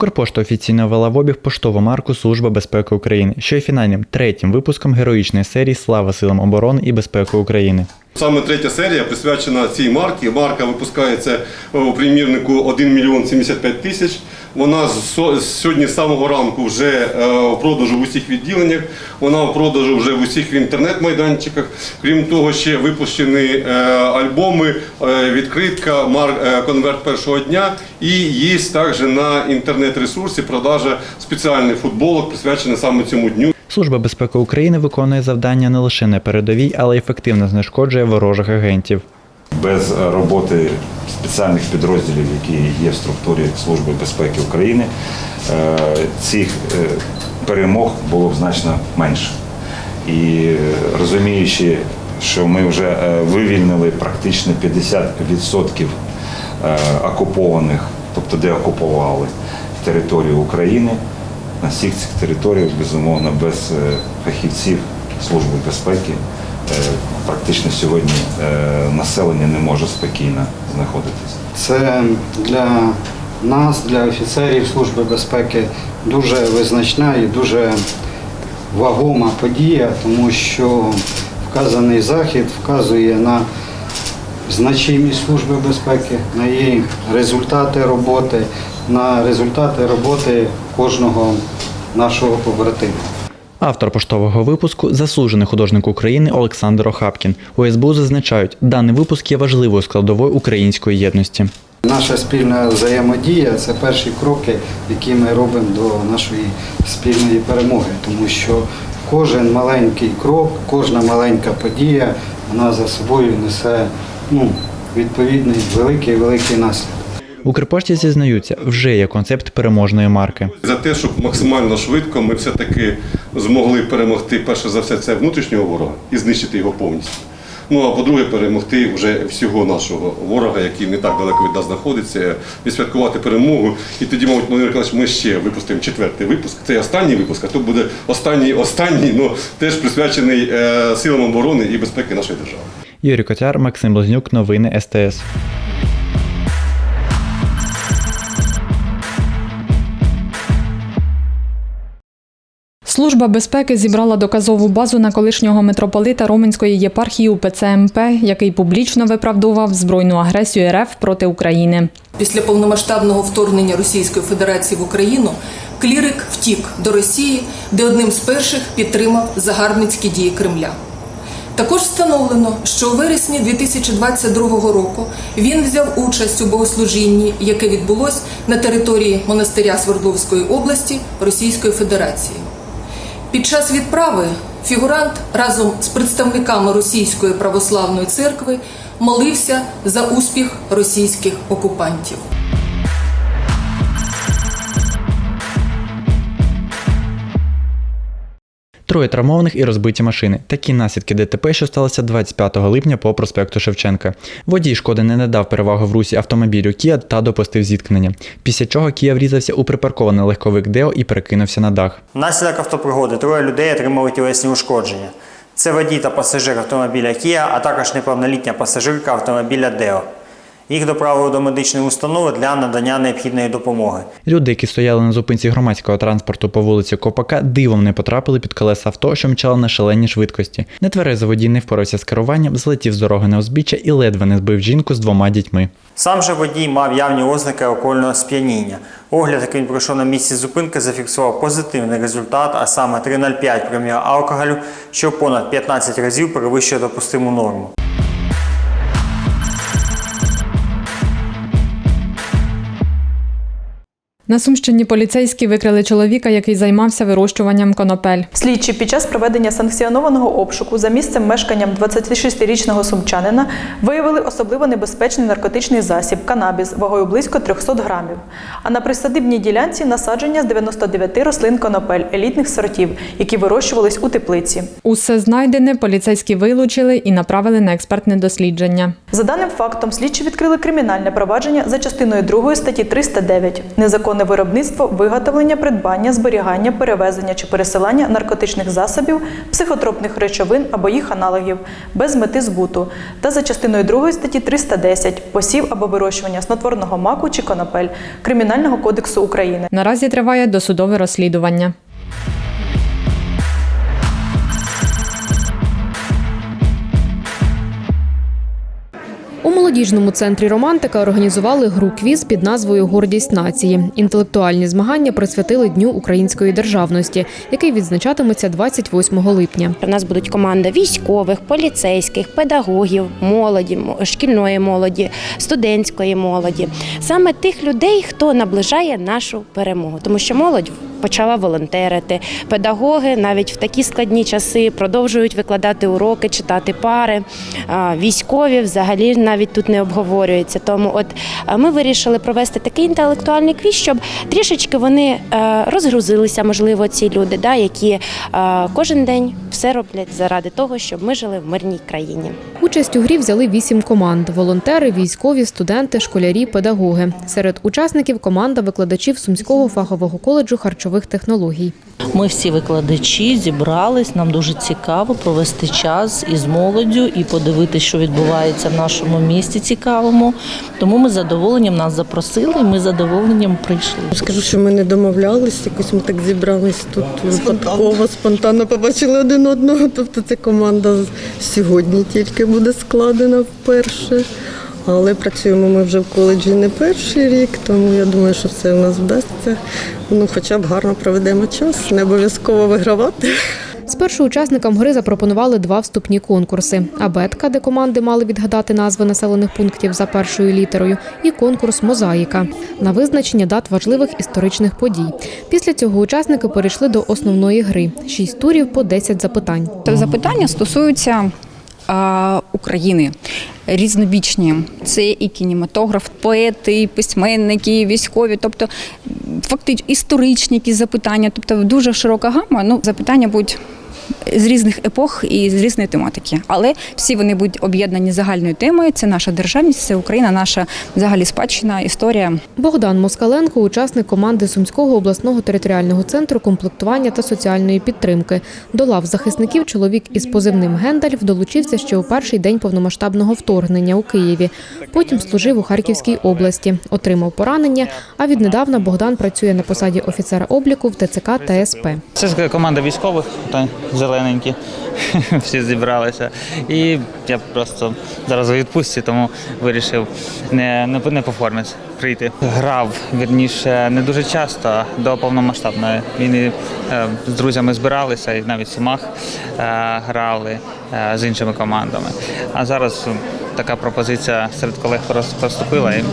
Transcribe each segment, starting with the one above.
Укрпошта офіційно ввела в обіг поштову марку Служба безпеки України, що є фінальним третім випуском героїчної серії Слава силам оборони і безпеки України. Саме третя серія присвячена цій марці. Марка випускається у примірнику 1 мільйон 75 тисяч. Вона сьогодні з самого ранку вже е, в продажу в усіх відділеннях. Вона в продажу вже в усіх інтернет-майданчиках. Крім того, ще випущені е, альбоми, е, відкритка, конверт першого дня. І є також на інтернет-ресурсі продажа спеціальних футболок, присвячених саме цьому дню. Служба безпеки України виконує завдання не лише на передовій, але й ефективно знешкоджує ворожих агентів. Без роботи спеціальних підрозділів, які є в структурі Служби безпеки України, е, цих е, перемог було б значно менше. І розуміючи, що ми вже е, вивільнили практично 50% е, окупованих, тобто де окупували територію України, на всіх цих територіях, безумовно, без фахівців Служби безпеки практично сьогодні е, населення не може спокійно знаходитися. Це для нас, для офіцерів Служби безпеки, дуже визначна і дуже вагома подія, тому що вказаний захід вказує на значимість Служби безпеки, на її результати роботи, на результати роботи кожного нашого побратима. Автор поштового випуску заслужений художник України Олександр Охапкін. У СБУ зазначають, даний випуск є важливою складовою української єдності. Наша спільна взаємодія це перші кроки, які ми робимо до нашої спільної перемоги, тому що кожен маленький крок, кожна маленька подія, вона за собою несе ну, відповідний великий великий наслідок. Укрпошті зізнаються, вже є концепт переможної марки. За те, щоб максимально швидко ми все-таки змогли перемогти перше за все це внутрішнього ворога і знищити його повністю. Ну а по-друге, перемогти вже всього нашого ворога, який не так далеко від нас знаходиться, відсвяткувати перемогу. І тоді, мабуть, Володимир Миколаївич, ми ще випустимо четвертий випуск. Це останній випуск, а то буде останній, останній, ну теж присвячений е, силам оборони і безпеки нашої держави. Юрій Котяр, Максим Близнюк, новини СТС. Служба безпеки зібрала доказову базу на колишнього митрополита Роменської єпархії УПЦ МП, який публічно виправдував збройну агресію РФ проти України. Після повномасштабного вторгнення Російської Федерації в Україну клірик втік до Росії, де одним з перших підтримав загарбницькі дії Кремля. Також встановлено, що у вересні 2022 року він взяв участь у богослужінні, яке відбулось на території монастиря Свердловської області Російської Федерації. Під час відправи фігурант разом з представниками Російської православної церкви молився за успіх російських окупантів. Троє травмованих і розбиті машини. Такі наслідки ДТП, що сталося 25 липня по проспекту Шевченка. Водій шкоди не надав перевагу в русі автомобілю Кія та допустив зіткнення. Після чого Кія врізався у припаркований легковик Део і перекинувся на дах. Внаслідок автопригоди троє людей отримали тілесні ушкодження. Це водій та пасажир автомобіля Kia, а також неповнолітня пасажирка автомобіля Deo. Їх доправили до медичної установи для надання необхідної допомоги. Люди, які стояли на зупинці громадського транспорту по вулиці Копака, дивом не потрапили під колеса авто, що мчало на шаленій швидкості. Нетверезий водій не впорався з керуванням, злетів з дороги на узбіччя і ледве не збив жінку з двома дітьми. Сам же водій мав явні ознаки алкогольного сп'яніння. Огляд, який він пройшов на місці зупинки, зафіксував позитивний результат, а саме 3,05 проміла алкоголю, що понад 15 разів перевищує допустиму норму. На Сумщині поліцейські викрили чоловіка, який займався вирощуванням конопель. Слідчі під час проведення санкціонованого обшуку за місцем мешканням 26-річного сумчанина виявили особливо небезпечний наркотичний засіб канабіс вагою близько 300 грамів. А на присадибній ділянці насадження з 99 рослин конопель елітних сортів, які вирощувались у теплиці. Усе знайдене поліцейські вилучили і направили на експертне дослідження. За даним фактом, слідчі відкрили кримінальне провадження за частиною 2 статті 309 незаконне виробництво, виготовлення, придбання, зберігання, перевезення чи пересилання наркотичних засобів, психотропних речовин або їх аналогів без мети збуту, та за частиною 2 статті 310 посів або вирощування снотворного маку чи конопель Кримінального кодексу України. Наразі триває досудове розслідування. У молодіжному центрі Романтика організували гру квіз під назвою Гордість нації. Інтелектуальні змагання присвятили Дню української державності, який відзначатиметься 28 липня. У нас будуть команда військових, поліцейських, педагогів, молоді, мо- шкільної молоді, студентської молоді, саме тих людей, хто наближає нашу перемогу, тому що молодь почала волонтерити. Педагоги навіть в такі складні часи продовжують викладати уроки, читати пари. Військові взагалі навіть тут не обговорюються. Тому, от ми вирішили провести такий інтелектуальний квіз, щоб трішечки вони е, розгрузилися, можливо, ці люди, да, які е, кожен день все роблять заради того, щоб ми жили в мирній країні. Участь у грі взяли вісім команд: волонтери, військові, студенти, школярі, педагоги. Серед учасників команда викладачів Сумського фахового коледжу харчових технологій. Ми всі викладачі зібрались. Нам дуже цікаво провести час із молоддю і подивитися, що відбувається в нашому місті цікавому. Тому ми з задоволенням нас запросили. і Ми з задоволенням прийшли. Скажу, що ми не домовлялись, якось ми так зібрались тут випадково, спонтанно побачили один одного. Тобто ця команда сьогодні тільки буде складена вперше. Але працюємо ми вже в коледжі не перший рік, тому я думаю, що все у нас вдасться. Ну, хоча б гарно проведемо час, не обов'язково вигравати. Спершу учасникам гри запропонували два вступні конкурси: абетка, де команди мали відгадати назви населених пунктів за першою літерою, і конкурс Мозаїка на визначення дат важливих історичних подій. Після цього учасники перейшли до основної гри: шість турів по 10 запитань. Запитання стосуються України. Різнобічні. Це і кінематограф, поети, і письменники, і військові, тобто фактично історичні якісь запитання, тобто дуже широка гама. Ну, запитання будуть з різних епох і з різної тематики. Але всі вони будуть об'єднані загальною темою. Це наша державність, це Україна, наша взагалі спадщина, історія. Богдан Москаленко, учасник команди Сумського обласного територіального центру комплектування та соціальної підтримки. До лав захисників чоловік із позивним Гендальф долучився ще у перший день повномасштабного вторгнення у Києві. Потім служив у Харківській області, отримав поранення. А віднедавна Богдан працює на посаді офіцера обліку в ТЦК та СП. Це команда військових, та зелененькі, всі зібралися. І я просто зараз у відпустці, тому вирішив не, не, не по формі прийти. Грав вірніше не дуже часто до повномасштабної війни. Е, З друзями збиралися і навіть в Сумах е, грали е, з іншими командами. А зараз така пропозиція серед колег проступила і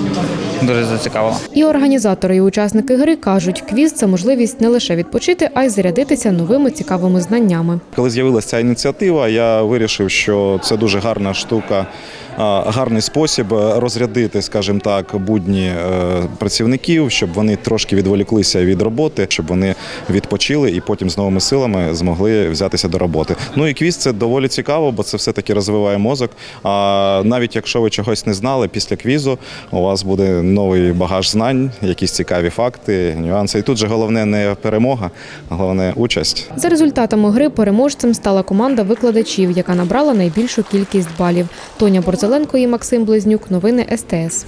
дуже зацікавила. І організатори і учасники гри кажуть, квіз це можливість не лише відпочити, а й зарядитися новими цікавими знаннями. Коли з'явилася ця ініціатива, я вирішив, що це дуже гарна штука, гарний спосіб розрядити, скажімо так, будні е, працівників, щоб вони трошки відволіклися від роботи, щоб вони відпочили і потім з новими силами змогли взятися до роботи. Ну і квіз це доволі цікаво, бо це все таки розвиває мозок. А навіть якщо ви чогось не знали, після квізу у вас буде новий багаж знань, якісь цікаві факти, нюанси. І тут же головне не перемога, а головне участь. За результатами гри переможцем стала команда викладачів, яка набрала найбільшу кількість балів. Тоня Борзеленко і Максим Близнюк. Новини СТС.